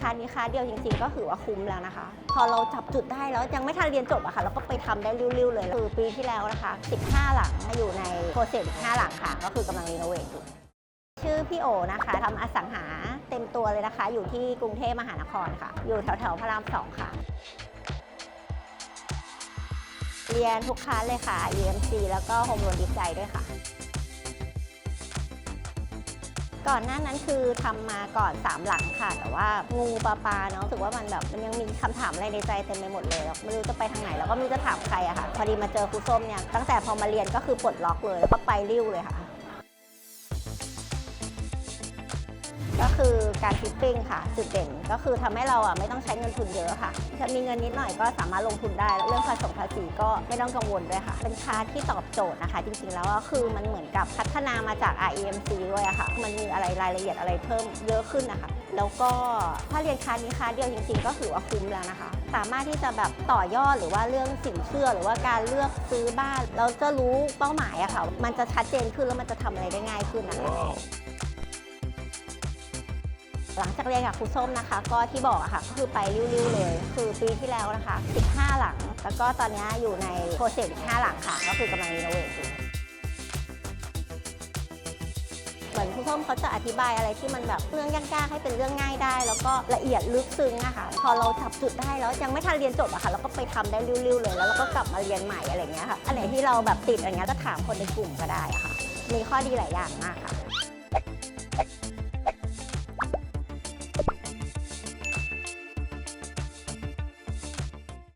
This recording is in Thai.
คานี้คลาเดียวจริงๆ ก็ถือว่าคุ้มแล้วนะคะ พอเราจับจุดได้แล้วยังไม่ทันเรียนจบอะค่ะเราก็ไปทำได้ริ้วๆเลยคือปีที่แล้วนะคะ 15 หลังอยู่ในโปรเซส15หลังค่ะ ก็คือกำลังรีโนเวทอยู่ชื่อพี่โอนะคะทำอสังหาเต็มตัวเลยนะคะ อยู่ที่กรุงเทพมหานครค่ะ อยู่แถวแถวๆพระรามสองค่ะ เรียนทุกคลาสเลยค่ะ EMC แล้วก็โฮมโลนดีใจด้วยค่ะ ก่อนหน้านั้นคือทำมาก่อน 3 หลังค่ะ แต่ว่างูปลาปลาเนาะรู้สึกว่ามันแบบมันยังมีคำถามอะไรในใจเต็มไปหมดเลยแล้วไม่รู้จะไปทางไหนแล้วก็ไม่รู้จะถามใครอะค่ะ พอดีมาเจอครูส้มเนี่ยตั้งแต่พอมาเรียนก็คือปลดล็อกเลยแล้วก็ไปริ้วเลยค่ะ ก็คือการฟิตติ้งค่ะจุดเด่นก็คือทำให้เราอะไม่ต้องใช้เงินทุนเยอะค่ะถ้ามีเงินนิดหน่อยก็สามารถลงทุนได้ เรื่องภาษีภาษีก็ไม่ต้องกังวลด้วยค่ะ เป็นคลาที่ตอบโจทย์นะคะ จริงๆแล้วก็คือมันเหมือนกับพัฒนามาจาก REMC ด้วยค่ะ มันมีอะไรรายละเอียดอะไรเพิ่มเยอะขึ้นนะคะ แล้วก็ถ้าเรียนคลานี้คลาเดียวจริงๆ ก็ถือว่าคุ้มแล้วนะคะ สามารถที่จะแบบต่อยอดหรือว่าเรื่องสินเชื่อหรือว่าการเลือกซื้อบ้าน เราจะรู้เป้าหมายอะค่ะ มันจะชัดเจนขึ้นแล้วมันจะทำอะไรได้ง่ายขึ้นนะคะ หลังจากเรียนกับครูส้มนะคะ ก็ที่บอกอะค่ะก็คือไปริ้วๆเลย คือปีที่แล้วนะคะ 15 หลัง แล้วก็ตอนนี้อยู่ในโปรเซสอีก5หลังค่ะ ก็คือกำลังรีโนเวทอยู่เหมือนครูส้มเขาจะอธิบายอะไรที่มันแบบเรื่องยากๆให้เป็นเรื่องง่ายได้ แล้วก็ละเอียดลึกซึ้งอะค่ะ พอเราจับจุดได้แล้วยังไม่ทันเรียนจบอะค่ะเราก็ไปทำได้ริ้วๆเลย แล้วเราก็กลับมาเรียนใหม่อะไรอย่างเงี้ยค่ะอันไหนที่เราแบบติดอะไรเงี้ยก็ถามคนในกลุ่มก็ได้อะค่ะ มีข้อดีหลายอย่างมากค่ะ